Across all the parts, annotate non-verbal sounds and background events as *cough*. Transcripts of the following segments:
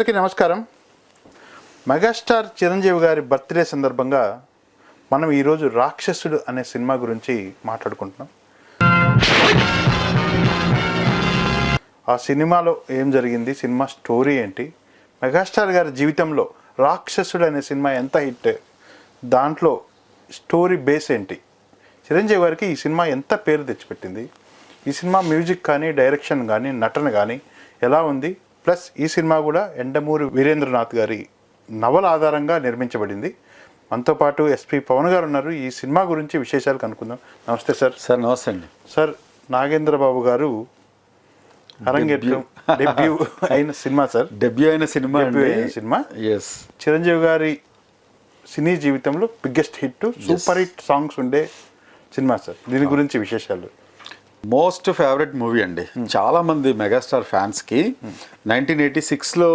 అందరికీ నమస్కారం. మెగాస్టార్ చిరంజీవి గారి బర్త్డే సందర్భంగా మనం ఈరోజు రాక్షసుడు అనే సినిమా గురించి మాట్లాడుకుంటున్నాం. ఆ సినిమాలో ఏం జరిగింది? సినిమా స్టోరీ ఏంటి? మెగాస్టార్ గారి జీవితంలో రాక్షసుడు అనే సినిమా ఎంత హిట్? దాంట్లో స్టోరీ బేస్ ఏంటి? చిరంజీవి గారికి ఈ సినిమా ఎంత పేరు తెచ్చిపెట్టింది? ఈ సినిమా మ్యూజిక్ కానీ డైరెక్షన్ కానీ నటన కానీ ఎలా ఉంది? ప్లస్ ఈ సినిమా కూడా ఎండమూరి వీరేంద్రనాథ్ గారి నవల ఆధారంగా నిర్మించబడింది. మనతో పాటు ఎస్పి పవన్ గారు ఉన్నారు. ఈ సినిమా గురించి విశేషాలు కనుక్కుందాం. నమస్తే సార్. సార్ నమస్తే అండి. సార్ నాగేంద్ర బాబు గారు అరంగేట్రం డెబ్యూ *laughs* అయిన సినిమా సార్. డెబ్యూ అయిన సినిమా అయిన సినిమా. ఎస్ చిరంజీవి గారి సినీ జీవితంలో biggest hit super hit songs ఉండే సినిమా సార్. దీని గురించి విశేషాలు? మోస్ట్ ఫేవరెట్ మూవీ అండి. చాలా మంది మెగాస్టార్ ఫ్యాన్స్కి నైన్టీన్ ఎయిటీ సిక్స్లో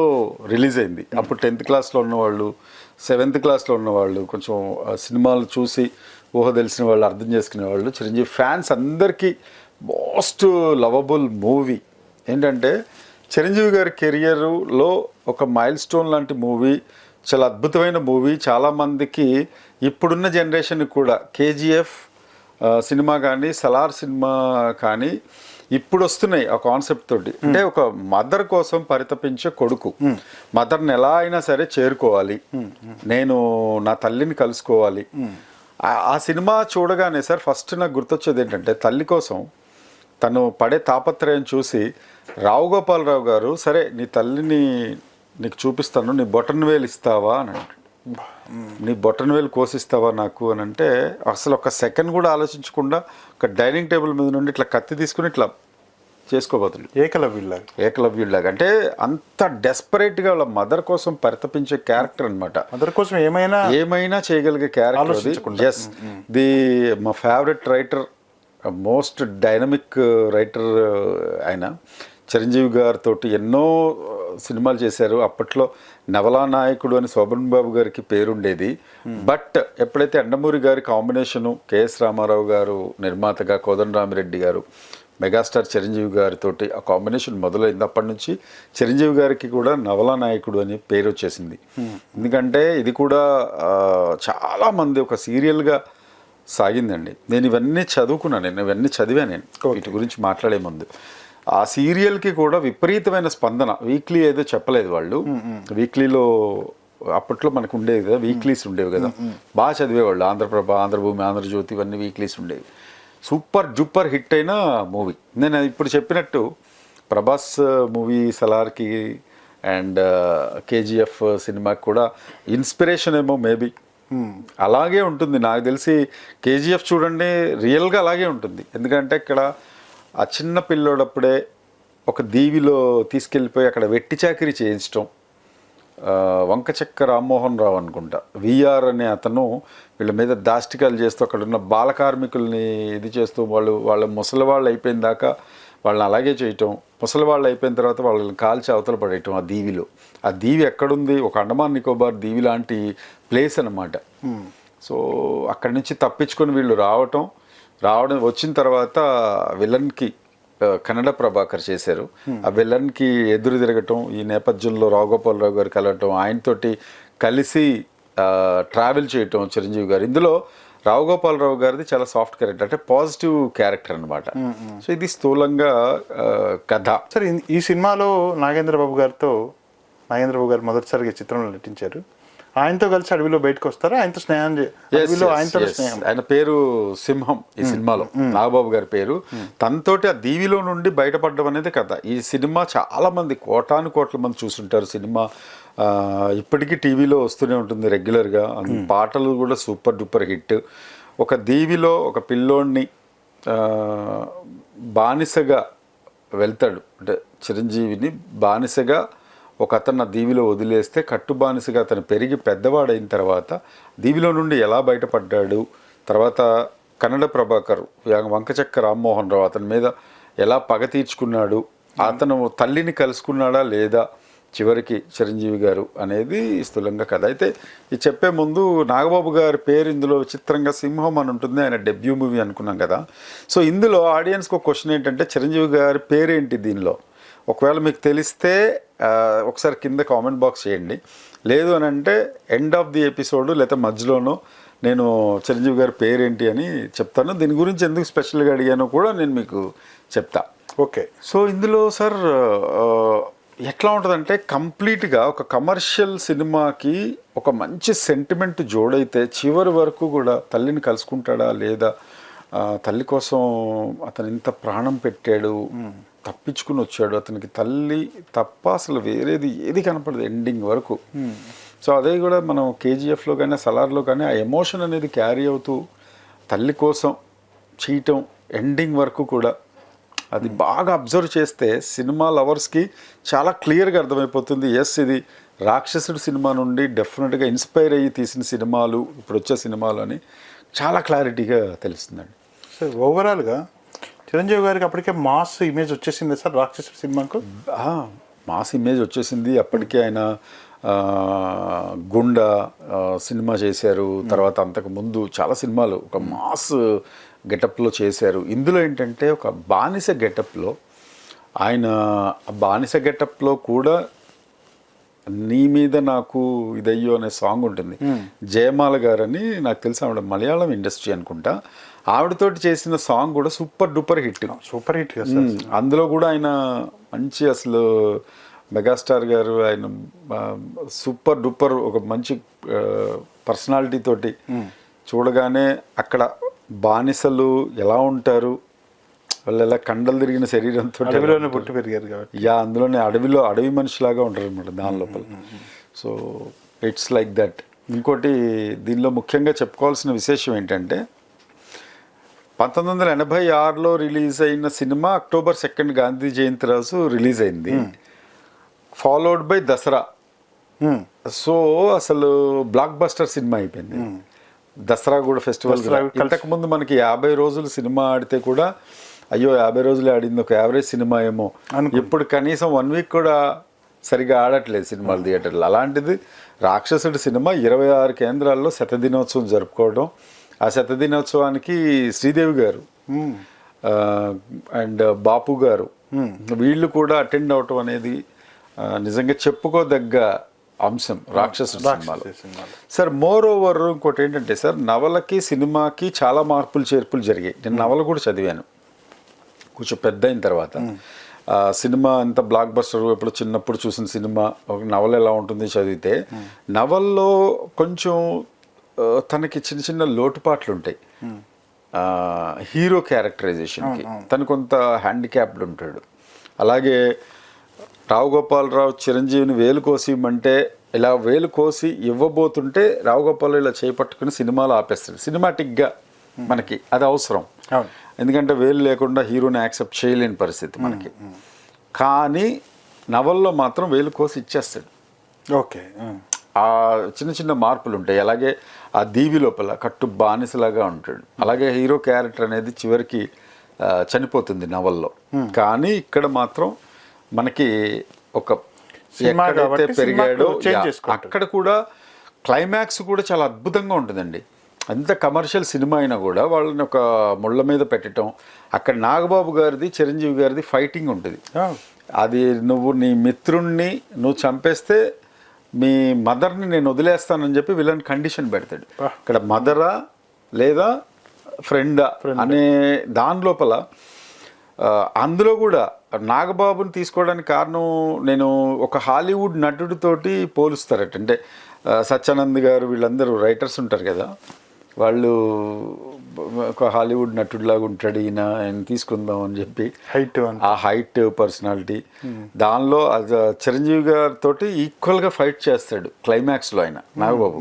రిలీజ్ అయింది. అప్పుడు టెన్త్ క్లాస్లో ఉన్నవాళ్ళు సెవెంత్ క్లాస్లో ఉన్నవాళ్ళు కొంచెం సినిమాలు చూసి ఊహ తెలిసిన వాళ్ళు అర్థం చేసుకునే వాళ్ళు చిరంజీవి ఫ్యాన్స్ అందరికీ మోస్ట్ లవబుల్ మూవీ. ఏంటంటే చిరంజీవి గారి కెరియర్లో ఒక మైల్ స్టోన్ లాంటి మూవీ చాలా అద్భుతమైన మూవీ. చాలామందికి ఇప్పుడున్న జనరేషన్ కూడా కేజీఎఫ్ సినిమా కానీ సలార్ సినిమా కానీ ఇప్పుడు వస్తున్నాయి ఆ కాన్సెప్ట్ తోటి. అంటే ఒక మదర్ కోసం పరితపించే కొడుకు. మదర్ని ఎలా అయినా సరే చేరుకోవాలి. నేను నా తల్లిని కలుసుకోవాలి. ఆ- సినిమా చూడగానే సార్ ఫస్ట్ నాకు గుర్తొచ్చేది ఏంటంటే తల్లి కోసం తను పడే తాపత్రయం చూసి రావు గోపాలరావు గారు సరే నీ తల్లిని నీకు చూపిస్తాను నీ బొటన్ వేలు ఇస్తావా? అని. నీ బొటన్ వేలు కోసిస్తావా నాకు అని అంటే అసలు ఒక సెకండ్ కూడా ఆలోచించకుండా ఒక డైనింగ్ టేబుల్ మీద నుండి ఇట్లా కత్తి తీసుకుని ఇట్లా చేసుకోబోతుంది ఏకలవ్యుల్లాగా. ఏకలవ్యుడిలాగా అంటే అంత డెస్పరేట్గా వాళ్ళ మదర్ కోసం పరితపించే క్యారెక్టర్ అన్నమాట. అందరి కోసం ఏమైనా ఏమైనా చేయగలిగే క్యారెక్టర్. ఎస్ ది మా favourite writer most dynamic writer ఆయన చిరంజీవి గారితో ఎన్నో సినిమాలు చేశారు. అప్పట్లో నవలా నాయకుడు అని శోభన్ బాబు గారికి పేరుండేది. బట్ ఎప్పుడైతే ఎండమూరి గారి కాంబినేషను కెఎస్ రామారావు గారు నిర్మాతగా కోదండరామిరెడ్డి గారు మెగాస్టార్ చిరంజీవి గారితో ఆ కాంబినేషన్ మొదలైంది. అప్పటి నుంచి చిరంజీవి గారికి కూడా నవలా నాయకుడు అని పేరు వచ్చేసింది. ఎందుకంటే ఇది కూడా ఆ, చాలా మంది ఒక సీరియల్గా సాగిందండి. నేను ఇవన్నీ చదువుకున్నాను నేను ఇవన్నీ చదివాను నేను. వీటి గురించి మాట్లాడే ముందు. ఆ సీరియల్కి కూడా విపరీతమైన స్పందన. వీక్లీ ఏదో చెప్పలేదు వాళ్ళు. వీక్లీలో అప్పట్లో మనకు ఉండేది కదా వీక్లీస్ ఉండేవి కదా. బాగా చదివేవాళ్ళు. ఆంధ్రప్రభ ఆంధ్రభూమి ఆంధ్రజ్యోతి ఇవన్నీ వీక్లీస్ ఉండేవి. సూపర్ జూపర్ హిట్ అయిన మూవీ. నేను ఇప్పుడు చెప్పినట్టు ప్రభాస్ మూవీ సలార్కి అండ్ కేజీఎఫ్ సినిమాకి కూడా ఇన్స్పిరేషన్ ఏమో మేబీ. అలాగే ఉంటుంది. నాకు తెలిసి కేజీఎఫ్ చూడండి రియల్గా అలాగే ఉంటుంది. ఎందుకంటే ఇక్కడ ఆ చిన్న పిల్లోడప్పుడే ఒక దీవిలో తీసుకెళ్ళిపోయి అక్కడ వెట్టి చాకిరీ చేయించడం వంకచెక్క రామ్మోహన్ రావు అనుకుంటా. విఆర్ అనే అతను వీళ్ళ మీద దాష్టికాలు చేస్తూ అక్కడ ఉన్న బాల కార్మికుల్ని ఇది చేస్తూ వాళ్ళు వాళ్ళ ముసలి వాళ్ళు అయిపోయిన దాకా వాళ్ళని అలాగే చేయటం ముసలి వాళ్ళు అయిపోయిన తర్వాత వాళ్ళని కాల్చి అవతల పడేయటం ఆ దీవిలో. ఆ దీవి ఎక్కడుంది? ఒక అండమాన్ నికోబార్ దీవి లాంటి ప్లేస్ అన్నమాట. సో అక్కడి నుంచి తప్పించుకొని వీళ్ళు రావటం రావడం వచ్చిన తర్వాత విలన్కి కన్నడ ప్రభాకర్ చేశారు. ఆ విలన్కి ఎదురు తిరగటం ఈ నేపథ్యంలో రావుగోపాలరావు గారు కలవటం ఆయనతోటి కలిసి ట్రావెల్ చేయటం చిరంజీవి గారు. ఇందులో రావుగోపాలరావు గారిది చాలా సాఫ్ట్ క్యారెక్టర్ అంటే పాజిటివ్ క్యారెక్టర్ అన్నమాట. సో ఇది స్థూలంగా కథ. సార్ ఈ సినిమాలో నాగేంద్ర బాబు గారితో నాగేంద్ర బాబు గారు మొదటిసారిగా చిత్రంలో నటించారు. ఆయనతో కలిసి అడవిలో బయటకు వస్తారా? ఆయనతో స్నేహం అడవిలో ఆయనతో. స్నేహం. ఆయన పేరు సింహం ఈ సినిమాలో నాగబాబు గారి పేరు. తనతోటి ఆ దీవిలో నుండి బయటపడడం అనేది కథ. ఈ సినిమా చాలా మంది కోటాను కోట్ల మంది చూస్తుంటారు సినిమా. ఇప్పటికీ టీవీలో వస్తూనే ఉంటుంది రెగ్యులర్గా. పాటలు కూడా సూపర్ డూపర్ హిట్. ఒక దీవిలో ఒక పిల్లోడిని బానిసగా వెళ్తాడు. అంటే చిరంజీవిని బానిసగా ఒక అతను నా దీవిలో వదిలేస్తే కట్టు బానిసగా అతను పెరిగి పెద్దవాడైన తర్వాత దీవిలో నుండి ఎలా బయటపడ్డాడు? తర్వాత కన్నడ ప్రభాకర్ వంకచక్క రామ్మోహన్ రావు అతని మీద ఎలా పగ తీర్చుకున్నాడు? అతను తల్లిని కలుసుకున్నాడా లేదా? చివరికి చిరంజీవి గారు అనేది స్థూలంగా కథ. అయితే ఇది చెప్పే ముందు నాగబాబు గారి పేరు ఇందులో చిత్రంగా సింహం అని ఉంటుంది. ఆయన డెబ్యూ మూవీ అనుకున్నాం కదా. సో ఇందులో ఆడియన్స్కి ఒక క్వశ్చన్ ఏంటంటే చిరంజీవి గారి పేరేంటి దీనిలో? ఒకవేళ మీకు తెలిస్తే ఒకసారి కింద కామెంట్ బాక్స్ చేయండి. లేదు అని అంటే ఎండ్ ఆఫ్ ది ఎపిసోడ్ లేదా మధ్యలోనో నేను చిరంజీవి గారి పేరేంటి అని చెప్తాను. దీని గురించి ఎందుకు స్పెషల్గా అడిగానో కూడా నేను మీకు చెప్తా. ఓకే. సో ఇందులో సార్ ఎట్లా ఉంటుందంటే కంప్లీట్గా ఒక కమర్షియల్ సినిమాకి ఒక మంచి సెంటిమెంట్ జోడైతే చివరి వరకు కూడా తల్లిని కలుసుకుంటాడా లేదా తల్లి కోసం అతను ఇంత ప్రాణం పెట్టాడు తప్పించుకుని వచ్చాడు అతనికి తల్లి తప్ప అసలు వేరేది ఏది కనపడదు ఎండింగ్ వరకు. సో అదే కూడా మనం కేజీఎఫ్లో కానీ సలార్లో కానీ ఆ ఎమోషన్ అనేది క్యారీ అవుతూ తల్లి కోసం చేయటం ఎండింగ్ వరకు కూడా అది బాగా అబ్జర్వ్ చేస్తే సినిమా లవర్స్కి చాలా క్లియర్గా అర్థమైపోతుంది. ఎస్ ఇది రాక్షసుడు సినిమా నుండి డెఫినెట్గా ఇన్స్పైర్ అయ్యి తీసిన సినిమాలు ఇప్పుడు వచ్చే సినిమాలు అని చాలా క్లారిటీగా తెలుస్తుందండి. సార్ ఓవరాల్గా చిరంజీవి గారికి అప్పటికే మాస్ ఇమేజ్ వచ్చేసింది సార్ రాక్షసుడు సినిమాకు మాస్ ఇమేజ్ వచ్చేసింది. అప్పటికే ఆయన గుండా సినిమా చేశారు. తర్వాత అంతకు ముందు చాలా సినిమాలు ఒక మాస్ గెటప్లో చేశారు. ఇందులో ఏంటంటే ఒక బానిస గెటప్లో ఆయన బానిస గెటప్లో కూడా నీ మీద నాకు ఇదయ్యో అనే సాంగ్ ఉంటుంది. జయమాల గారని నాకు తెలిసి ఆవిడ మలయాళం ఇండస్ట్రీ అనుకుంటా. ఆవిడతోటి చేసిన సాంగ్ కూడా super duper hit. Super hit మ్మ్. అందులో కూడా ఆయన మంచి అసలు మెగాస్టార్ గారు ఆయన సూపర్ డూపర్ ఒక మంచి పర్సనాలిటీ తోటి చూడగానే అక్కడ బానిసలు ఎలా ఉంటారు వాళ్ళు ఎలా కండలు తిరిగిన శరీరంతో అడవిలోనే పుట్టి పెరిగారు కాబట్టి. యా అందులోనే అడవిలో అడవి మనిషిలాగా ఉంటారు అనమాట దాని లోపల. సో ఇట్స్ లైక్ దట్ ఇంకోటి దీనిలో ముఖ్యంగా చెప్పుకోవాల్సిన విశేషం ఏంటంటే పంతొమ్మిది వందల ఎనభై ఆరులో రిలీజ్ అయిన cinema October second Gandhi Jayanti రోజు రిలీజ్ అయింది. Followed by Dasara. సో అసలు బ్లాక్ బస్టర్ సినిమా అయిపోయింది. దసరా కూడా ఫెస్టివల్ దసరా కలిసి- ఇంతకు ముందు మనకి యాభై రోజులు సినిమా ఆడితే కూడా అయ్యో యాభై రోజులు ఆడింది ఒక యావరేజ్ సినిమా ఏమో. ఇప్పుడు కనీసం వన్ వీక్ కూడా సరిగా ఆడట్లేదు సినిమాలు థియేటర్లో. అలాంటిది రాక్షసుడి సినిమా ఇరవై ఆరు కేంద్రాల్లో శతదినోత్సవం జరుపుకోవడం. ఆ శతదినోత్సవానికి శ్రీదేవి గారు. అండ్ బాపు గారు వీళ్ళు కూడా అటెండ్ అవటం అనేది నిజంగా చెప్పుకోదగ్గ అంశం రాక్షసుడి సినిమాలో. సార్ మోర్ ఓవర్ ఇంకోటి ఏంటంటే సార్ నవలకి సినిమాకి చాలా మార్పులు చేర్పులు జరిగాయి. నేను నవల కూడా చదివాను. కొంచెం పెద్ద అయిన తర్వాత. సినిమా అంత బ్లాక్ బస్టర్ ఎప్పుడు చిన్నప్పుడు చూసిన సినిమా ఒక నవల ఎలా ఉంటుంది చదివితే నవల్లో కొంచెం తనకి చిన్న చిన్న లోటుపాట్లు ఉంటాయి. హీరో క్యారెక్టరైజేషన్కి తను కొంత హ్యాండిక్యాప్డ్ ఉంటాడు. అలాగే రావు గోపాలరావు చిరంజీవిని వేలు కోసి ఇమ్మంటే ఇలా వేలు కోసి ఇవ్వబోతుంటే రావు గోపాల్ ఇలా చేపట్టుకుని సినిమాలు ఆపేస్తాడు. సినిమాటిక్గా మనకి అది అవసరం. ఎందుకంటే వేలు లేకుండా హీరోని యాక్సెప్ట్ చేయలేని పరిస్థితి మనకి. కానీ నవల్లో మాత్రం వేలు కోసి ఇచ్చేస్తాడు. ఓకే. ఆ. చిన్న చిన్న మార్పులు ఉంటాయి అలాగే ఆ దీవి లోపల కట్టు బానిసలాగా ఉంటాడు. అలాగే హీరో క్యారెక్టర్ అనేది చివరికి చనిపోతుంది నవల్లో. కానీ ఇక్కడ మాత్రం మనకి ఒక సినిమా ఎక్కడైతే పెరిగాడో. అక్కడ కూడా క్లైమాక్స్ కూడా చాలా అద్భుతంగా ఉంటుందండి. అంత కమర్షియల్ సినిమా అయినా కూడా వాళ్ళని ఒక ముళ్ళ మీద పెట్టడం అక్కడ నాగబాబు గారిది చిరంజీవి గారిది ఫైటింగ్ ఉంటుంది. అది నువ్వు నీ మిత్రుణ్ణి నువ్వు చంపేస్తే మీ మదర్ని నేను వదిలేస్తానని చెప్పి విలన్ కండిషన్ పెడతాడు. ఇక్కడ మదరా లేదా ఫ్రెండా అనే దాని లోపల అందులో కూడా నాగబాబుని తీసుకోవడానికి కారణం నేను ఒక హాలీవుడ్ నటుడితోటి పోలుస్తారట. అంటే సత్యానంద్ గారు వీళ్ళందరూ రైటర్స్ ఉంటారు కదా. వాళ్ళు ఒక హాలీవుడ్ నటుడిలాగా ఉంటాడు ఈయన ఆయన తీసుకుందాం అని చెప్పి. హైట్ ఆ హైట్ పర్సనాలిటీ దానిలో అది చిరంజీవి గారితో ఈక్వల్గా ఫైట్ చేస్తాడు క్లైమాక్స్లో ఆయన నాగబాబు.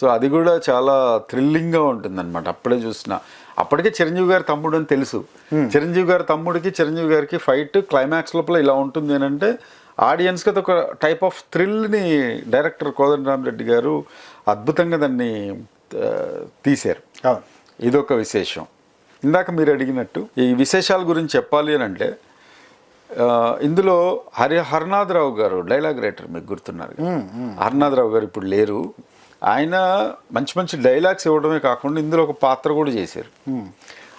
సో అది కూడా చాలా థ్రిల్లింగ్గా ఉంటుంది అనమాట అప్పుడే చూసిన. అప్పటికే చిరంజీవి గారి తమ్ముడు అని తెలుసు. చిరంజీవి గారి తమ్ముడికి చిరంజీవి గారికి ఫైట్ క్లైమాక్స్ లోపల ఇలా ఉంటుంది అని అంటే ఆడియన్స్కి అది ఒక టైప్ ఆఫ్ థ్రిల్ని డైరెక్టర్ కోదండరామరెడ్డి గారు అద్భుతంగా దాన్ని తీశారు. ఇదొక విశేషం. ఇందాక మీరు అడిగినట్టు ఈ విశేషాల గురించి చెప్పాలి అని అంటే ఇందులో హరి హర్నాథరావు గారు డైలాగ్ రైటర్ మీకు గుర్తున్నారు? హర్నాథరావు గారు ఇప్పుడు లేరు. ఆయన మంచి మంచి డైలాగ్స్ ఇవ్వడమే కాకుండా ఇందులో ఒక పాత్ర కూడా చేశారు.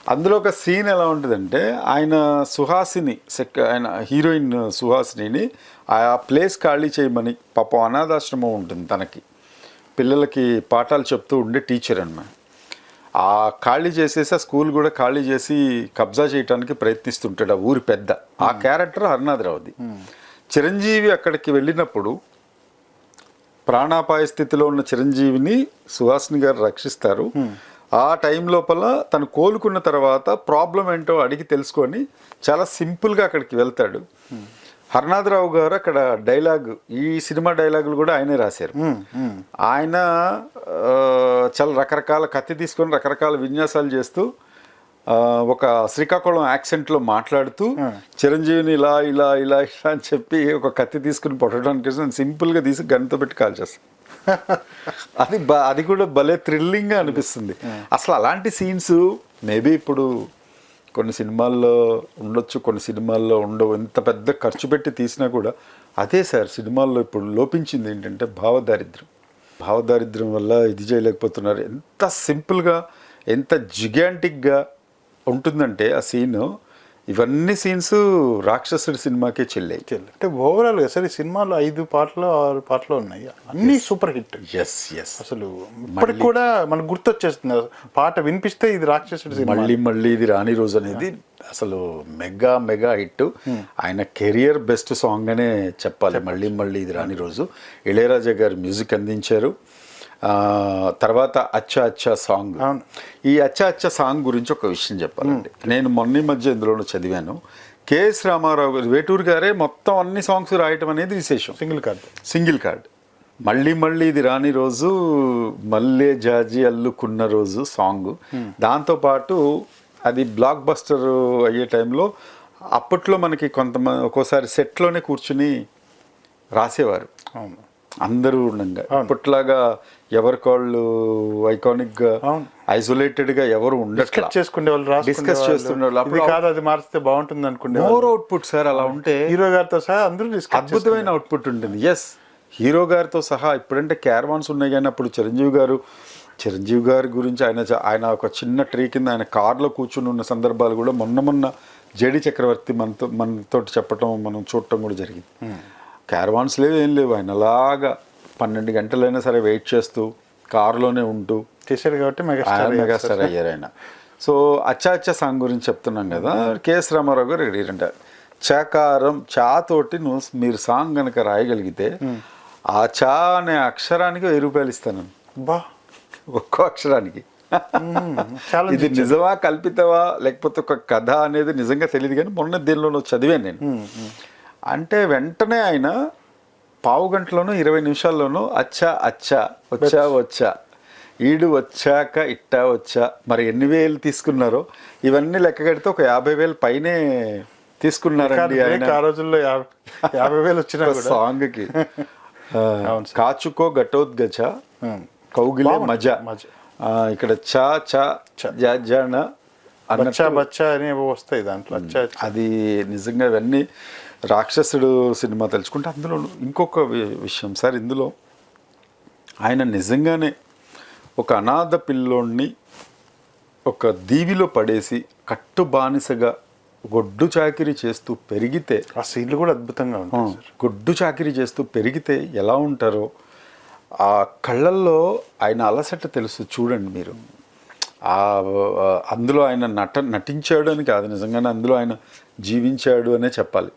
అందులో ఒక సీన్ ఎలా ఉంటుందంటే ఆయన సుహాసిని సెక్ ఆయన హీరోయిన్ సుహాసినిని ఆ ప్లేస్ ఖాళీ చేయమని పాపం అనాథాశ్రమం ఉంటుంది తనకి. పిల్లలకి పాఠాలు చెప్తూ ఉండే టీచర్ అన్నమాట. ఆ ఖాళీ చేసేసి ఆ స్కూల్ కూడా ఖాళీ చేసి కబ్జా చేయడానికి ప్రయత్నిస్తుంటాడు ఆ ఊరి పెద్ద. ఆ క్యారెక్టర్ హరినాథరావుది. చిరంజీవి అక్కడికి వెళ్ళినప్పుడు ప్రాణాపాయ స్థితిలో ఉన్న చిరంజీవిని సుహాసిని గారు రక్షిస్తారు. ఆ టైం లోపల తను కోలుకున్న తర్వాత ప్రాబ్లం ఏంటో అడిగి తెలుసుకొని చాలా సింపుల్గా అక్కడికి వెళ్తాడు. హర్నాథరావు గారు అక్కడ డైలాగ్ ఈ సినిమా డైలాగులు కూడా ఆయనే రాశారు. ఆయన చాలా రకరకాల కత్తి తీసుకొని రకరకాల విన్యాసాలు చేస్తూ ఒక శ్రీకాకుళం యాక్సెంట్లో మాట్లాడుతూ చిరంజీవిని ఇలా ఇలా ఇలా ఇలా అని చెప్పి ఒక కత్తి తీసుకుని పొట్టడానికి సింపుల్గా తీసి గన్తో పెట్టి కాల్ చేస్తాను *laughs* అది అది కూడా భలే థ్రిల్లింగ్గా అనిపిస్తుంది. అసలు అలాంటి సీన్స్ మేబీ ఇప్పుడు కొన్ని సినిమాల్లో ఉండొచ్చు కొన్ని సినిమాల్లో ఉండవు. ఎంత పెద్ద ఖర్చు పెట్టి తీసినా కూడా అదే సార్ సినిమాల్లో ఇప్పుడు లోపించింది ఏంటంటే భావదారిద్ర్యం. భావదారిద్ర్యం వల్ల ఇది చేయలేకపోతున్నారు. ఎంత సింపుల్గా ఎంత జిగాంటిక్గా ఉంటుందంటే ఆ సీను ఇవన్నీ సీన్స్ రాక్షసుడి సినిమాకే చెల్లాయి. అంటే ఓవరాల్గా సరే సినిమాలో ఐదు పాటలు ఆరు పాటలు ఉన్నాయి. అన్ని సూపర్ హిట్ ఎస్ ఎస్ అసలు ఇప్పటికి కూడా మనకు గుర్తొచ్చేస్తుంది. పాట వినిపిస్తే ఇది రాక్షసుడి సినిమా. మళ్ళీ మళ్ళీ ఇది రాని రోజు అనేది అసలు మెగా మెగా హిట్. ఆయన కెరియర్ బెస్ట్ సాంగ్ అనే చెప్పాలి. మళ్ళీ మళ్ళీ ఇది రాని రోజు. ఇళయరాజా గారు మ్యూజిక్ అందించారు. తర్వాత అచ్చా అచ్చా సాంగ్. ఈ అచ్చా అచ్చా సాంగ్ గురించి ఒక విషయం చెప్పాలండి. నేను మొన్న మధ్య ఇందులో చదివాను. కెఎస్ రామారావు గారు వేటూరు గారే మొత్తం అన్ని సాంగ్స్ రాయటం అనేది విశేషం. Single card. Single card. మళ్ళీ మళ్ళీ ఇది రాని రోజు మల్లే జాజి అల్లుకున్న రోజు సాంగ్. దాంతోపాటు అది బ్లాక్ బస్టర్ అయ్యే టైంలో అప్పట్లో మనకి కొంతమంది ఒక్కోసారి సెట్లోనే కూర్చుని రాసేవారు. అవును. అందరూ ఉండగా. అప్పట్లాగా ఎవరికాళ్ళు ఐకానిక్గా. ఐసోలేటెడ్గా ఎవరు ఉండట్లా? డిస్కస్ చేసుకునే వాళ్ళు Discuss చేస్తుండే అప్పుడు కాదు అది మారిస్తే బాగుంటుంది అనుకునే మోర్ అవుట్పుట్ సార్ అలా ఉంటే హీరో గారితో సహా అందరూ డిస్కస్ అద్భుతమైన అవుట్పుట్ ఉంటుంది. ఎస్ హీరో గారితో సహా ఇప్పుడంటే క్యారవాన్స్ ఉన్నాయి కానీ అప్పుడు చిరంజీవి గారు చిరంజీవి గారి గురించి ఆయన ఆయన ఒక చిన్న ట్రీ కింద ఆయన కార్లో కూర్చుని ఉన్న సందర్భాలు కూడా మొన్న మొన్న జేడి చక్రవర్తి మనతో మనతో చెప్పటం మనం చూడటం కూడా జరిగింది. క్యారవాన్స్ లేవు ఏం లేవు. ఆయన అలాగా పన్నెండు గంటలైనా సరే వెయిట్ చేస్తూ కారులోనే ఉంటూ చేశారు కాబట్టి మెగాస్టార్ మెగాస్టార్ అయ్యారు ఆయన. సో అచ్చా అచ్చా సాంగ్ గురించి చెప్తున్నాం కదా. కేఎస్ రామారావు గారు అడిగారంట చాకారం చా తోటి నువ్వు మీరు సాంగ్ కనుక రాయగలిగితే ఆ చా అనే అక్షరానికి వెయ్యి రూపాయలు ఇస్తాను. బా. ఒక్కో అక్షరానికి. ఇది నిజమా కల్పితవా లేకపోతే ఒక కథ అనేది నిజంగా తెలియదు కానీ మొన్న దీనిలో చదివాను నేను. అంటే వెంటనే ఆయన పావు గంటలోనూ ఇరవై నిమిషాల్లోనూ అచ్చా అచ్చా వచ్చా వచ్చా. ఈడు వచ్చాక ఇట్టా వచ్చా మరి ఎన్ని వేలు తీసుకున్నారో ఇవన్నీ లెక్క కడితే ఒక యాభై వేలు పైనే తీసుకున్నారండి ఆ రోజుల్లో యాభై వేలు వచ్చినా సాంగ్కి. *laughs* కాచుకో ఘటోద్గచ ఉమ్. కౌగిలే. మజా. ఇక్కడ చా చా జా జాన అన్నట్టు బచ్చా బచ్చా అని ఏవో వస్తాయి దాంట్లో. అది నిజంగా ఇవన్నీ రాక్షసుడు సినిమా తెలుసుకుంటే అందులో ఇంకొక వి- విషయం. సార్ ఇందులో ఆయన నిజంగానే ఒక అనాథ పిల్లోడిని ఒక దీవిలో పడేసి కట్టు బానిసగా గొడ్డు చాకిరీ చేస్తూ పెరిగితే ఆ సీన్లు కూడా అద్భుతంగా ఉంటాయి గొడ్డు చాకిరీ చేస్తూ పెరిగితే ఎలా ఉంటారో ఆ కళ్ళల్లో ఆయన అలసట తెలుసు చూడండి మీరు. అందులో ఆయన నట నటించాడు అని కాదు నిజంగానే అందులో ఆయన జీవించాడు అనే చెప్పాలి.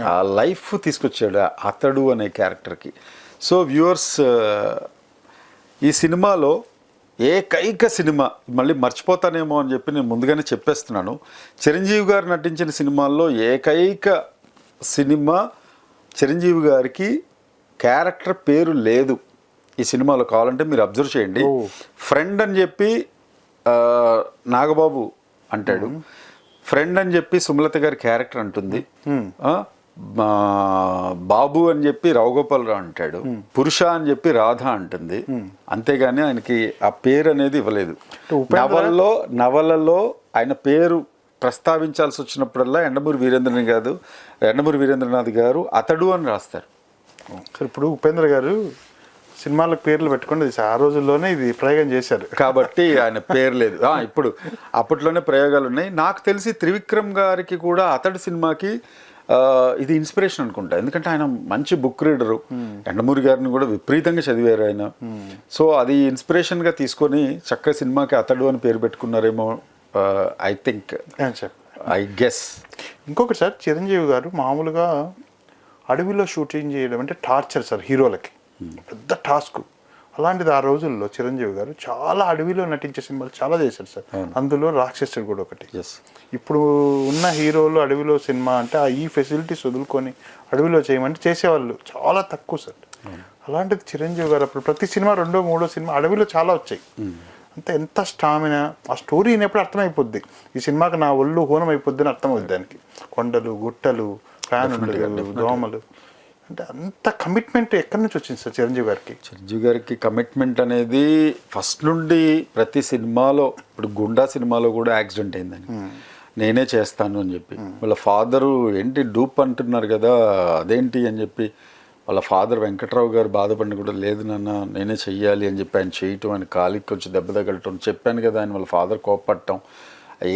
ఆ లైఫ్ తీసుకొచ్చాడు అతడు అనే క్యారెక్టర్కి. సో వ్యూవర్స్ ఈ సినిమాలో ఏకైక సినిమా మళ్ళీ మర్చిపోతానేమో అని చెప్పి నేను ముందుగానే చెప్పేస్తున్నాను. చిరంజీవి గారు నటించిన సినిమాల్లో ఏకైక సినిమా చిరంజీవి గారికి క్యారెక్టర్ పేరు లేదు. ఈ సినిమాలో కావాలంటే మీరు అబ్జర్వ్ చేయండి. ఫ్రెండ్ అని చెప్పి నాగబాబు అంటాడు. ఫ్రెండ్ అని చెప్పి సుమలత గారి క్యారెక్టర్ అంటుంది. బాబు అని చెప్పి రావుగోపాలరావు అంటాడు. పురుష అని చెప్పి రాధ అంటుంది. అంతేగాని ఆయనకి ఆ పేరు అనేది ఇవ్వలేదు. నవల్లో నవలలో ఆయన పేరు ప్రస్తావించాల్సి వచ్చినప్పుడల్లా ఎండమూరి వీరేంద్రనాథ్ కాదు ఎండమూరి వీరేంద్రనాథ్ గారు అతడు అని రాస్తారు. సార్ ఇప్పుడు ఉపేంద్ర గారు సినిమాలకు పేర్లు పెట్టుకుంటే ఇది ఆ రోజుల్లోనే ఇది ప్రయోగం చేశారు. కాబట్టి ఆయన పేరు లేదు. ఇప్పుడు అప్పట్లోనే ప్రయోగాలు ఉన్నాయి. నాకు తెలిసి త్రివిక్రమ్ గారికి కూడా అతడి సినిమాకి ఇది ఇన్స్పిరేషన్ అనుకుంటా. ఎందుకంటే ఆయన మంచి బుక్ రీడరు. ఎండమూరి గారిని కూడా విపరీతంగా చదివారు ఆయన. సో అది ఇన్స్పిరేషన్గా తీసుకొని చక్కగా సినిమాకి అతడు అని పేరు పెట్టుకున్నారేమో ఐ థింక్ ఐ గెస్ ఇంకొకటి సార్ చిరంజీవి గారు మామూలుగా అడవిలో షూటింగ్ చేయడం అంటే టార్చర్ సార్ హీరోలకి. పెద్ద టాస్క్. అలాంటిది ఆ రోజుల్లో చిరంజీవి గారు చాలా అడవిలో నటించే సినిమాలు చాలా చేశారు సార్. అందులో రాక్షసుడు కూడా ఒకటి. ఇప్పుడు ఉన్న హీరోలు అడవిలో సినిమా అంటే ఆ ఈ ఫెసిలిటీస్ వదులుకొని అడవిలో చేయమంటే చేసేవాళ్ళు చాలా తక్కువ సార్. అలాంటిది చిరంజీవి గారు అప్పుడు ప్రతి సినిమా రెండో మూడో సినిమా అడవిలో చాలా వచ్చాయి. అంత ఎంత స్టామినా ఆ స్టోరీ వినేప్పుడు అర్థమైపోద్ది. ఈ సినిమాకి నా ఒళ్ళు హోనం అయిపోద్ది అని అర్థమవుద్ది దానికి. కొండలు గుట్టలు ఫ్యాన్లు దోమలు. అంటే అంత కమిట్మెంట్ ఎక్కడి నుంచి వచ్చింది సార్ చిరంజీవి గారికి? చిరంజీవి గారికి కమిట్మెంట్ అనేది ఫస్ట్ నుండి ప్రతి సినిమాలో ఇప్పుడు గుండా సినిమాలో కూడా యాక్సిడెంట్ అయిందని. నేనే చేస్తాను అని చెప్పి. వాళ్ళ ఫాదరు ఏంటి డూప్ అంటున్నారు కదా అదేంటి అని చెప్పి. వాళ్ళ ఫాదర్ వెంకట్రావు గారు బాధపడిన కూడా లేదు నాన్న నేనే చెయ్యాలి అని చెప్పి ఆయన చేయటం ఆయన కాలికి కొంచెం దెబ్బ తగలటం చెప్పాను కదా ఆయన వాళ్ళ ఫాదర్ కోప్పట్టం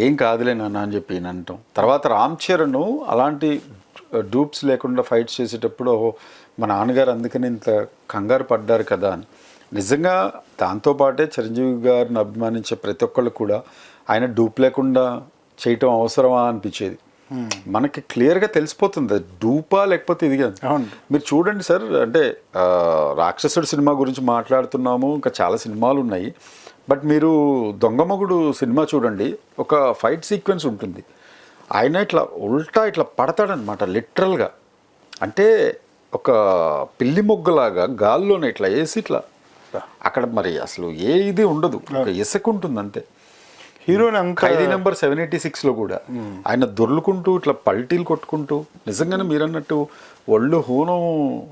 ఏం కాదులే నాన్న అని చెప్పి ఈయన అంటాం తర్వాత రామ్ చరణ్ అలాంటి డూప్స్ లేకుండా ఫైట్స్ చేసేటప్పుడు మా నాన్నగారు అందుకని ఇంత కంగారు పడ్డారు కదా అని. నిజంగా దాంతోపాటే చిరంజీవి గారిని అభిమానించే ప్రతి ఒక్కళ్ళు కూడా ఆయన డూప్ లేకుండా చేయటం అవసరమా అనిపించేది. మనకి క్లియర్గా తెలిసిపోతుంది డూపా లేకపోతే ఇది. మీరు చూడండి సార్ అంటే రాక్షసుడు సినిమా గురించి మాట్లాడుతున్నాము ఇంకా చాలా సినిమాలు ఉన్నాయి. బట్ మీరు దొంగమగుడు సినిమా చూడండి ఒక ఫైట్ సీక్వెన్స్ ఉంటుంది. ఆయన ఇట్లా ఉల్టా ఇట్లా పడతాడనమాట లిటరల్గా. అంటే ఒక పిల్లి మొగ్గలాగా గాల్లోనే ఇట్లా వేసి ఇట్లా అక్కడ మరి అసలు ఏ ఇది ఉండదు ఒక ఇసుక ఉంటుంది అంతే హీరోని అంత ఖైదీ నెంబర్ సెవెన్ ఎయిటీ సిక్స్లో కూడా ఆయన దొర్లుకుంటూ ఇట్లా పల్టీలు కొట్టుకుంటూ నిజంగానే మీరన్నట్టు ఒళ్ళు హూనం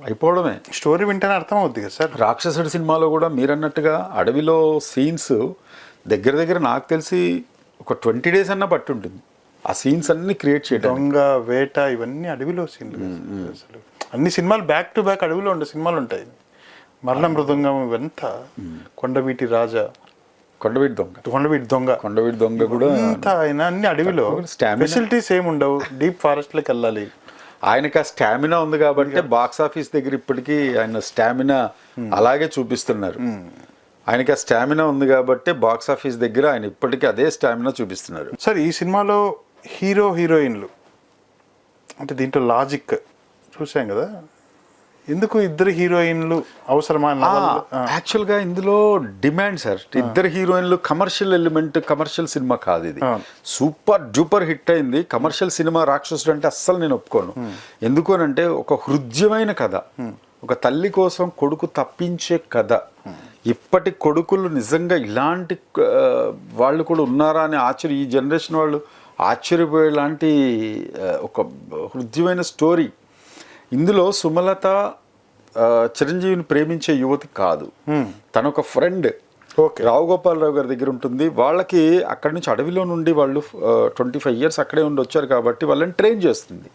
అయిపోవడమే. స్టోరీ వింటేనే అర్థమవుద్ది కదా సార్. రాక్షసుడి సినిమాలో కూడా మీరన్నట్టుగా అడవిలో సీన్స్ దగ్గర దగ్గర నాకు తెలిసి ఒక ట్వంటీ డేస్ అన్నా పట్టి ఉంటుంది ఆ సీన్స్ అన్ని క్రియేట్ చేయడం దొంగ వేట ఇవన్నీ అడవిలో సీన్లు అసలు. అన్ని సినిమాలు బ్యాక్ టు బ్యాక్ అడవిలో ఉండే సినిమాలు ఉంటాయి. మరణ మృదంగం ఇవంతా కొండవీటి రాజా. కొండవీటి దొంగ. కొండవీటి దొంగ. కొండవీటి దొంగ కూడా అంతా ఆయన అన్ని అడవిలో. ఫెసిలిటీస్ ఏమి ఉండవు. డీప్ ఫారెస్ట్లోకి వెళ్ళాలి. ఆయనకి ఆ స్టామినా ఉంది కాబట్టి బాక్స్ ఆఫీస్ దగ్గర ఇప్పటికీ ఆయన స్టామినా అలాగే చూపిస్తున్నారు. ఆయనకి ఆ స్టామినా ఉంది కాబట్టి బాక్స్ ఆఫీస్ దగ్గర ఆయన ఇప్పటికీ అదే స్టామినా చూపిస్తున్నారు. సార్ ఈ సినిమాలో హీరో హీరోయిన్లు. అంటే దీంట్లో లాజిక్ చూసాం కదా? ఎందుకు ఇద్దరు హీరోయిన్లు అవసరమా యాక్చువల్గా ఇందులో డిమాండ్ సార్. ఇద్దరు హీరోయిన్లు కమర్షియల్ ఎలిమెంట్ కమర్షియల్ సినిమా కాదు ఇది. సూపర్ డూపర్ హిట్ అయింది. కమర్షియల్ సినిమా రాక్షసుడు అంటే అస్సలు నేను ఒప్పుకోను. ఎందుకు అంటే ఒక హృద్యమైన కథ. ఒక తల్లి కోసం కొడుకు తప్పించే కథ. ఇప్పటి కొడుకులు నిజంగా ఇలాంటి వాళ్ళు కూడా ఉన్నారా అని ఆశ్చర్య. ఈ జనరేషన్ వాళ్ళు ఆశ్చర్యపోయేలాంటి ఆ, ఒక హృద్యమైన స్టోరీ. ఇందులో సుమలత చిరంజీవిని ప్రేమించే యువతి కాదు. తన ఒక ఫ్రెండ్ ఓకే. రావు గోపాలరావు గారి దగ్గర ఉంటుంది. వాళ్ళకి అక్కడి నుంచి అడవిలో నుండి వాళ్ళు ట్వంటీ ఫైవ్ ఇయర్స్ అక్కడే ఉండి వచ్చారు కాబట్టి వాళ్ళని ట్రైన్ చేస్తుంది.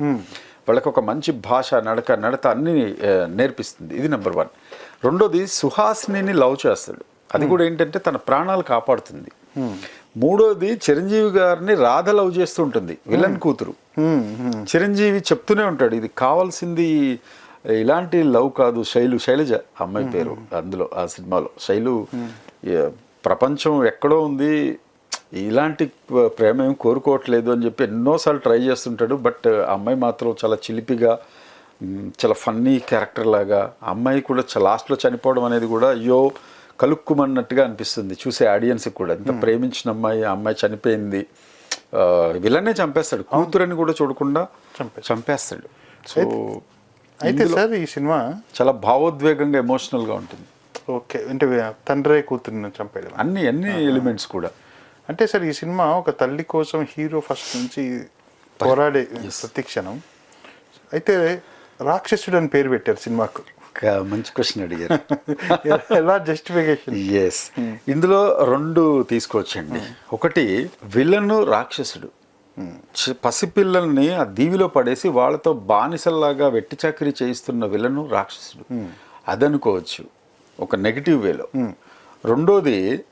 వాళ్ళకి ఒక మంచి భాష నడక నడత అన్ని నేర్పిస్తుంది. ఇది నెంబర్ వన్. రెండోది సుహాసిని లవ్ చేస్తాడు. అది కూడా ఏంటంటే తన ప్రాణాలు కాపాడుతుంది. మూడోది చిరంజీవి గారిని రాధ లవ్ చేస్తూ ఉంటుంది విలన్ కూతురు. హ్మ్, హ్మ్. చిరంజీవి చెప్తూనే ఉంటాడు ఇది కావాల్సింది ఇలాంటి లవ్ కాదు శైలు శైలజ అమ్మాయి పేరు అందులో ఆ సినిమాలో. శైలు ప్రపంచం ఎక్కడో ఉంది ఇలాంటి ప్రేమ ఏం కోరుకోవట్లేదు అని చెప్పి ఎన్నోసార్లు ట్రై చేస్తుంటాడు బట్ అమ్మాయి మాత్రం చాలా చిలిపిగా చాలా ఫన్నీ క్యారెక్టర్ లాగా అమ్మాయి కూడా లాస్ట్లో చనిపోవడం అనేది కూడా అయ్యో కలుక్కుమన్నట్టుగా అనిపిస్తుంది. చూసే ఆడియన్స్కి కూడా. ఇంత ప్రేమించిన అమ్మాయి ఆ అమ్మాయి చనిపోయింది. విలన్నే చంపేస్తాడు. కూతురని కూడా చూడకుండా చంపేస్తాడు. చంపేస్తాడు. సో అయితే సార్ ఈ సినిమా చాలా భావోద్వేగంగా ఎమోషనల్గా ఉంటుంది. ఓకే. అంటే తండ్రి కూతురుని చంపేయడం అన్ని అన్ని ఎలిమెంట్స్ కూడా. అంటే సార్ ఈ సినిమా ఒక తల్లి కోసం హీరో ఫస్ట్ నుంచి పోరాడే ప్రతిక్షణం. అయితే రాక్షసుడు అని పేరు పెట్టారు సినిమాకు. ఒక మంచి క్వశ్చన్ అడిగారు. ఎలా జస్టిఫికేషన్ ఎస్ ఇందులో రెండు తీసుకోవచ్చండి. ఒకటి విలన్ రాక్షసుడు. చి- పసిపిల్లల్ని ఆ దీవిలో పడేసి వాళ్ళతో బానిసల్లాగా వెట్టి చాకరీ చేయిస్తున్న విలను రాక్షసుడు. అదనుకోవచ్చు ఒక నెగిటివ్ వేలో రెండోది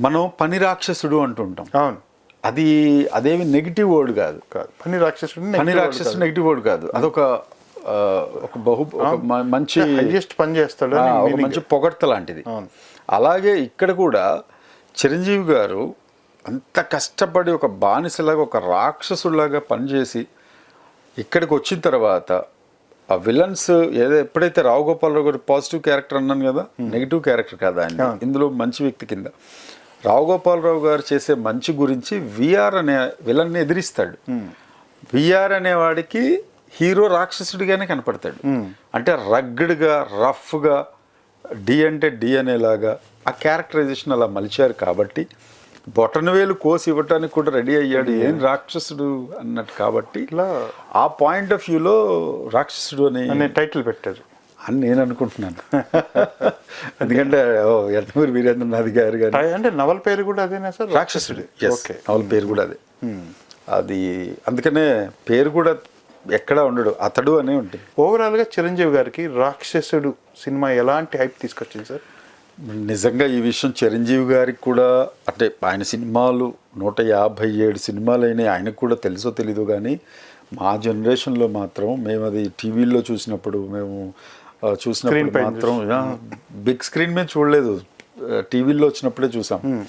మనం పని రాక్షసుడు అంటుంటాం. అవును. అది అదేమి నెగిటివ్ వర్డ్ కాదు. పని రాక్షసుడు పని రాక్షసుడు నెగిటివ్ వర్డ్ కాదు. అదొక ఒక బహు మంచి హైయెస్ట్ పని చేస్తాడు అని. మంచి పొగడ్త లాంటిది. అలాగే ఇక్కడ కూడా చిరంజీవి గారు అంత కష్టపడి ఒక బానిసలాగా ఒక రాక్షసులాగా పనిచేసి ఇక్కడికి వచ్చిన తర్వాత ఆ విలన్స్ ఏదో ఎప్పుడైతే రావు గోపాలరావు గారు పాజిటివ్ క్యారెక్టర్ అన్నాను కదా నెగిటివ్ క్యారెక్టర్ కాదా ఆయన. ఇందులో మంచి వ్యక్తి కింద. రావు గోపాలరావు గారు చేసే మంచి గురించి విఆర్ అనే విలన్ని ఎదిరిస్తాడు. విఆర్ అనే వాడికి హీరో రాక్షసుడిగానే కనపడతాడు. అంటే రగ్గడ్గా రఫ్గా డి అంటే డి అనేలాగా ఆ క్యారెక్టరైజేషన్ అలా మలిచారు కాబట్టి బొటనవేలు కోసి ఇవ్వటానికి కూడా రెడీ అయ్యాడు. ఏం రాక్షసుడు అన్నట్టు కాబట్టి ఇట్లా ఆ పాయింట్ ఆఫ్ వ్యూలో రాక్షసుడు అని టైటిల్ పెట్టారు. అని నేను అనుకుంటున్నాను. ఎందుకంటే ఓ ఎర్తమూరి వీరేంద్రనాథ్ గారు గారు అంటే నవల పేరు కూడా అదేనా సార్? రాక్షసుడు. ఓకే. నవల పేరు కూడా అదే. అది అందుకనే పేరు కూడా ఎక్కడా ఉండడు అతడు అనే ఉంటుంది. ఓవరాల్గా చిరంజీవి గారికి రాక్షసుడు సినిమా ఎలాంటి హైప్ తీసుకొచ్చింది సార్? నిజంగా ఈ విషయం చిరంజీవి గారికి కూడా అంటే ఆయన సినిమాలు నూట యాభై ఏడు సినిమాలు అయినాయి ఆయనకు కూడా తెలుసో తెలీదు కానీ మా జనరేషన్లో మాత్రం మేము అది టీవీలో చూసినప్పుడు మేము చూసినప్పుడు మాత్రం బిగ్ స్క్రీన్ మీద చూడలేదు. టీవీలో వచ్చినప్పుడే చూసాం.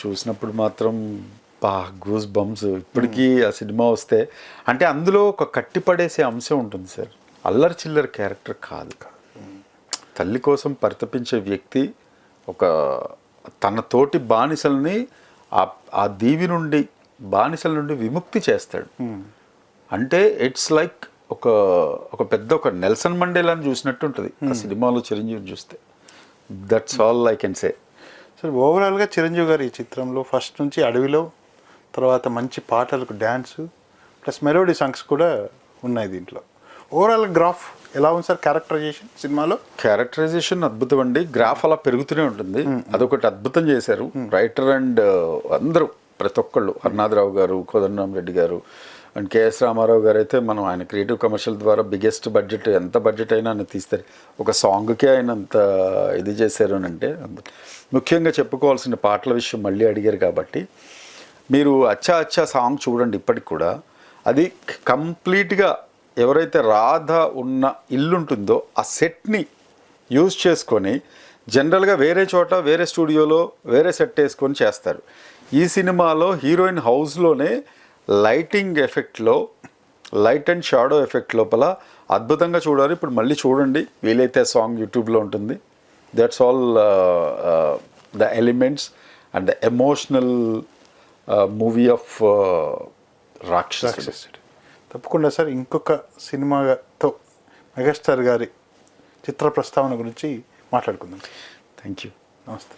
చూసినప్పుడు మాత్రం బా గూస్ బంప్స్ ఇప్పటికీ ఆ సినిమా వస్తే అంటే అందులో ఒక కట్టిపడేసే అంశం ఉంటుంది సార్. అల్లరి చిల్లర క్యారెక్టర్ కాదు. తల్లి కోసం పరితపించే వ్యక్తి ఒక తన తోటి బానిసల్ని ఆ ఆ దీవి నుండి బానిసల నుండి విముక్తి చేస్తాడు. అంటే ఇట్స్ లైక్ ఒక ఒక పెద్ద ఒక నెల్సన్ మండేలాని చూసినట్టు ఉంటుంది. ఆ సినిమాలో చిరంజీవి చూస్తే. That's all I can say sir ఓవరాల్గా చిరంజీవి గారు ఈ చిత్రంలో ఫస్ట్ నుంచి అడవిలో తర్వాత మంచి పాటలకు డ్యాన్స్ ప్లస్ మెలోడీ సాంగ్స్ కూడా ఉన్నాయి దీంట్లో. ఓవరాల్ గ్రాఫ్ ఎలా ఉంది సార్ క్యారెక్టరైజేషన్ సినిమాలో? క్యారెక్టరైజేషన్ అద్భుతం అండి. గ్రాఫ్ అలా పెరుగుతూనే ఉంటుంది. అదొకటి అద్భుతం చేశారు. రైటర్ అండ్ అందరూ ప్రతి ఒక్కళ్ళు హర్నాథరావు గారు కోదండరామ్ రెడ్డి గారు అండ్ కేఎస్ రామారావు గారు అయితే మనం ఆయన క్రియేటివ్ కమర్షియల్ ద్వారా బిగ్గెస్ట్ బడ్జెట్ ఎంత బడ్జెట్ అయినా ఆయన తీస్తారు. ఒక సాంగ్కే ఆయన అంత ఇది చేశారు అని అంటే ముఖ్యంగా చెప్పుకోవాల్సిన పాటల విషయం మళ్ళీ అడిగారు కాబట్టి మీరు అచ్చా అచ్చా సాంగ్ చూడండి ఇప్పటికి కూడా. అది కంప్లీట్గా ఎవరైతే రాధ ఉన్న ఇల్లు ఉంటుందో ఆ సెట్ని యూజ్ చేసుకొని జనరల్గా వేరే చోట వేరే స్టూడియోలో వేరే సెట్ వేసుకొని చేస్తారు. ఈ సినిమాలో హీరోయిన్ హౌస్లోనే లైటింగ్ ఎఫెక్ట్లో లైట్ అండ్ షాడో ఎఫెక్ట్ లోపల అద్భుతంగా చూడాలి. ఇప్పుడు మళ్ళీ చూడండి వీలైతే సాంగ్ యూట్యూబ్లో ఉంటుంది. That's all the elements and the emotional movie of Rakshas Rakshasudu. తప్పకుండా సార్ ఇంకొక సినిమాతో మెగాస్టార్ గారి చిత్ర ప్రస్తావన గురించి మాట్లాడుకుందాం. థ్యాంక్ యూ నమస్తే.